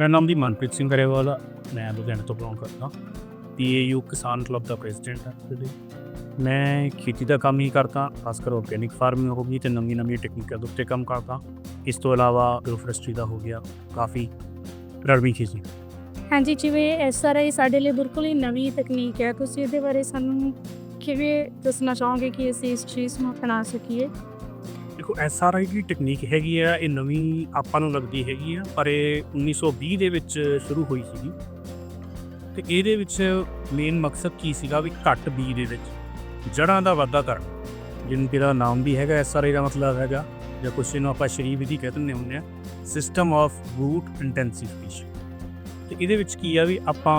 ਮੇਰਾ ਨਾਮ ਦੀ ਮਨਪ੍ਰੀਤ ਸਿੰਘ ਗਰੇਵਾਲ ਆ। ਮੈਂ ਲੁਧਿਆਣਾ ਤੋਂ ਬਿਲੋਂਗ ਕਰਦਾ। ਪੀਏਯੂ ਕਿਸਾਨ ਕਲੱਬ ਦਾ ਪ੍ਰੈਜ਼ੀਡੈਂਟ ਹਾਂ ਤੇ ਮੈਂ ਖੇਤੀ ਦਾ ਕੰਮ ਹੀ ਕਰਦਾ, ਖਾਸ ਕਰ ਆਰਗੈਨਿਕ ਫਾਰਮਿੰਗ ਹੋ ਗਈ ਤੇ ਨਵੀਂ ਨਵੀਂ ਟੈਕਨੀਕਾਂ ਦੇ ਉੱਤੇ ਕੰਮ ਕਰਦਾ। ਇਸ ਤੋਂ ਇਲਾਵਾ ਐਗਰੋਫੋਰੈਸਟਰੀ ਦਾ ਹੋ ਗਿਆ, ਕਾਫੀ ਰਲਵੀਂ ਖੇਤੀ। ਹਾਂਜੀ, ਜਿਵੇਂ ਐਸਆਰਆਈ ਸਾਡੇ ਲਈ ਬਿਲਕੁਲ ਹੀ ਨਵੀਂ ਤਕਨੀਕ ਹੈ ਤੁਸੀਂ ਇਹਦੇ ਬਾਰੇ ਸਾਨੂੰ ਕਿਵੇਂ ਦੱਸਣਾ ਚਾਹੋਗੇ ਕਿ ਅਸੀਂ ਇਸ ਚੀਜ਼ ਨੂੰ ਅਪਣਾ ਸਕੀਏ? ਦੇਖੋ ਐਸਆਰਆਈ ਦੀ ਟੈਕਨੀਕ ਹੈਗੀ ਆ, ਇਹ ਨਵੀਂ ਆਪਾਂ ਨੂੰ ਲੱਗਦੀ ਹੈਗੀ ਆ, ਪਰ ਇਹ 1920 ਦੇ ਵਿੱਚ ਸ਼ੁਰੂ ਹੋਈ ਸੀਗੀ। ਤੇ ਇਹਦੇ ਵਿੱਚ ਮੇਨ ਮਕਸਦ ਕੀ ਸੀਗਾ ਵੀ ਘੱਟ ਬੀਜ ਦੇ ਵਿੱਚ ਜੜਾਂ ਦਾ ਵਾਧਾ ਕਰਨਾ। ਜਿਹਨੂੰ ਜਿਹਦਾ ਨਾਮ ਵੀ ਹੈਗਾ ਐਸਆਰਆਈ ਦਾ ਮਤਲਬ ਹੈਗਾ, ਜਾਂ ਕੁਛ ਨੂੰ ਆਪਾਂ ਸਰੀ ਵਿਧੀ ਕਹਿ ਦਿੰਦੇ ਹੁੰਦੇ ਆ ਸਿਸਟਮ ਆਫ ਰੂਟ ਇੰਟੈਂਸੀਫਿਕੇਸ਼ਨ ਤੇ ਇਹਦੇ ਵਿੱਚ ਕੀ ਆ ਵੀ ਆਪਾਂ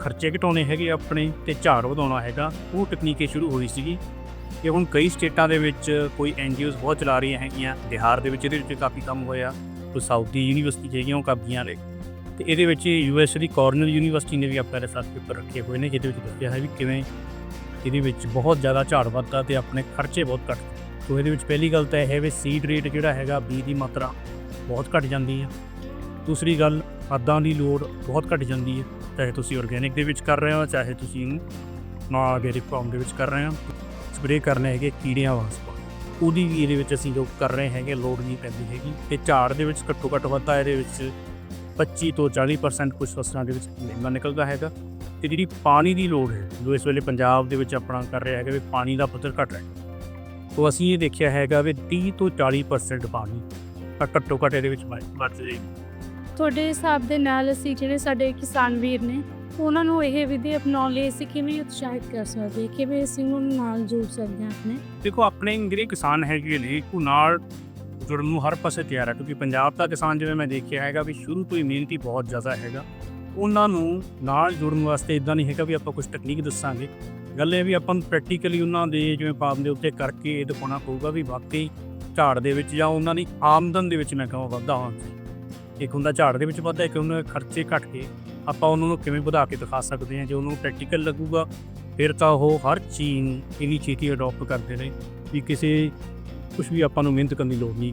ਖਰਚੇ ਘਟਾਉਣੇ ਹੈਗੇ ਆਪਣੇ ਤੇ ਝਾੜ ਵਧਾਉਣਾ ਹੈਗਾ, ਉਹ ਟੈਕਨੀਕੇ ਸ਼ੁਰੂ ਹੋਈ ਸੀਗੀ। ਕਿ ਹੁਣ ਕਈ ਸਟੇਟਾਂ ਦੇ ਵਿੱਚ ਕੋਈ ਐਨਜੀਓਜ਼ ਬਹੁਤ ਚਲਾ ਰਹੀਆਂ ਹੈਗੀਆਂ, ਬਿਹਾਰ ਦੇ ਵਿੱਚ ਇਹਦੇ ਵਿੱਚ ਕਾਫੀ ਕੰਮ ਹੋਇਆ ਕੋਈ ਸਾਊਦੀ ਯੂਨੀਵਰਸਿਟੀ ਹੈਗੀਆਂ ਉਹ ਕਾਬੀਆਂ ਨੇ। ਤੇ ਇਹਦੇ ਵਿੱਚ ਯੂਐਸ ਦੀ ਕਾਰਨਲ ਯੂਨੀਵਰਸਿਟੀ ਨੇ ਵੀ ਆਪਣਾ ਰਿਸਰਚ ਪੇਪਰ ਰੱਖੇ ਹੋਏ ਨੇ, ਜਿਹਦੇ ਵਿੱਚ ਦੱਸਿਆ ਹੈ ਵੀ ਕਿਵੇਂ ਇਹਦੇ ਵਿੱਚ ਬਹੁਤ ਜ਼ਿਆਦਾ ਝਾੜ ਵੱਧਦਾ ਤੇ ਆਪਣੇ ਖਰਚੇ ਬਹੁਤ ਘੱਟ ਸੋ ਇਹਦੇ ਵਿੱਚ ਪਹਿਲੀ ਗੱਲ ਤਾਂ ਇਹ ਹੈ ਵੀ ਸੀਡ ਰੇਟ ਜਿਹੜਾ ਹੈਗਾ ਬੀ ਦੀ ਮਾਤਰਾ ਬਹੁਤ ਘਟ ਜਾਂਦੀ ਹੈ। ਦੂਸਰੀ ਗੱਲ, ਖਾਦਾਂ ਦੀ ਲੋੜ ਬਹੁਤ ਘਟ ਜਾਂਦੀ ਹੈ, ਚਾਹੇ ਤੁਸੀਂ ਆਰਗੈਨਿਕ ਦੇ ਵਿੱਚ ਕਰ ਰਹੇ ਹੋ, ਚਾਹੇ ਤੁਸੀਂ ਇਹਨੂੰ ਨਾ ਆਰਗੈਨਿਕ ਫਾਰਮ ਦੇ ਵਿੱਚ ਕਰ ਰਹੇ ਹੋ। ਸਪਰੇਅ ਕਰਨੇ ਹੈਗੇ ਕੀੜਿਆਂ ਵਾਸਤੇ। ਉਹਦੀ ਵੀ ਇਹਦੇ ਵਿੱਚ ਅਸੀਂ ਜੋ ਕਰ ਰਹੇ ਹੈਗੇ, ਲੋੜ ਨਹੀਂ ਪੈਂਦੀ ਹੈਗੀ। ਤੇ ਝਾੜ ਦੇ ਵਿੱਚ ਘੱਟੋ ਘੱਟ ਵਾਧਾ ਇਹਦੇ ਵਿੱਚ 25 ਤੋਂ 40% ਕੁਝ ਫਸਲਾਂ ਦੇ ਵਿੱਚ ਮਹਿੰਗਾ ਨਿਕਲਦਾ ਹੈਗਾ। ਤੇ ਜਿਹੜੀ ਪਾਣੀ ਦੀ ਲੋੜ ਹੈ, ਜੋ ਇਸ ਵੇਲੇ ਪੰਜਾਬ ਦੇ ਵਿੱਚ ਆਪਣਾ ਕਰ ਰਿਹਾ ਹੈਗਾ ਵੀ ਪਾਣੀ ਦਾ ਪੱਧਰ ਘਟ ਰਿਹਾ ਤੋਂ ਅਸੀਂ ਇਹ ਦੇਖਿਆ ਹੈਗਾ ਵੀ 30 ਤੋਂ 40% ਪਾਣੀ ਘੱਟੋ ਘੱਟ ਇਹਦੇ ਵਿੱਚ ਬਚ ਬਚ ਤੁਹਾਡੇ ਹਿਸਾਬ ਦੇ ਨਾਲ ਅਸੀਂ ਜਿਹੜੇ ਸਾਡੇ ਕਿਸਾਨ ਵੀਰ ਨੇ ਉਹਨਾਂ ਨੂੰ ਇਹ ਵਿਧੀ ਅਪਣਾਉਣ ਲਈ ਅਸੀਂ ਕਿਵੇਂ ਉਤਸ਼ਾਹਿਤ ਕਰ ਸਕਦੇ ਹਾਂ? ਕਿਵੇਂ ਅਸੀਂ ਉਹਨਾਂ ਨਾਲ ਜੁੜ ਸਕਦੇ ਹਾਂ ਆਪਣੇ। ਦੇਖੋ, ਆਪਣੇ ਜਿਹੜੇ ਕਿਸਾਨ ਹੈਗੇ ਨੇ, ਉਹ ਨਾਲ ਜੁੜਨ ਨੂੰ ਹਰ ਪਾਸੇ ਤਿਆਰ ਹੈ ਕਿਉਂਕਿ ਪੰਜਾਬ ਦਾ ਕਿਸਾਨ ਜਿਵੇਂ ਮੈਂ ਦੇਖਿਆ ਹੈਗਾ ਵੀ ਸ਼ੁਰੂ ਤੋਂ ਹੀ ਮਿਹਨਤੀ ਬਹੁਤ ਜ਼ਿਆਦਾ ਹੈਗਾ। ਉਹਨਾਂ ਨੂੰ ਨਾਲ ਜੁੜਨ ਵਾਸਤੇ ਇਦਾਂ ਨਹੀਂ ਹੈਗਾ ਵੀ ਆਪਾਂ ਕੁਝ ਟੈਕਨੀਕ ਦੱਸਾਂਗੇ। ਗੱਲ ਇਹ ਵੀ ਆਪਾਂ ਨੂੰ ਪ੍ਰੈਕਟੀਕਲੀ ਉਹਨਾਂ ਦੇ ਜਿਵੇਂ ਪਾਮ ਦੇ ਉੱਤੇ ਕਰਕੇ ਇਹ ਦਿਖਾਉਣਾ ਪਊਗਾ ਵੀ ਵਾਕਈ ਝਾੜ ਦੇ ਵਿੱਚ ਜਾਂ ਉਹਨਾਂ ਦੀ ਆਮਦਨ ਦੇ ਵਿੱਚ ਮੈਂ ਕਹਾਂ ਵਾਧਾ ਹੋਣਾ ਇੱਕ ਹੁੰਦਾ ਝਾੜ ਦੇ ਵਿੱਚ ਵਾਧਾ, ਇੱਕ ਉਹਨਾਂ ਦੇ ਖਰਚੇ ਘਟ ਕੇ। ਆਪਾਂ ਉਹਨਾਂ ਨੂੰ ਕਿਵੇਂ ਵਧਾ ਕੇ ਦਿਖਾ ਸਕਦੇ ਹਾਂ, ਜੇ ਉਹਨਾਂ ਨੂੰ ਪ੍ਰੈਕਟੀਕਲ ਲੱਗੂਗਾ, ਫਿਰ ਤਾਂ ਉਹ ਹਰ ਚੀਜ਼ ਨੂੰ ਇੰਨੀ ਛੇਤੀ ਅਡਾਪਟ ਕਰਦੇ ਨੇ ਵੀ ਕਿਸੇ ਕੁਝ ਵੀ ਆਪਾਂ ਨੂੰ ਮਿਹਨਤ ਕਰਨ ਦੀ ਲੋੜ ਨਹੀਂ।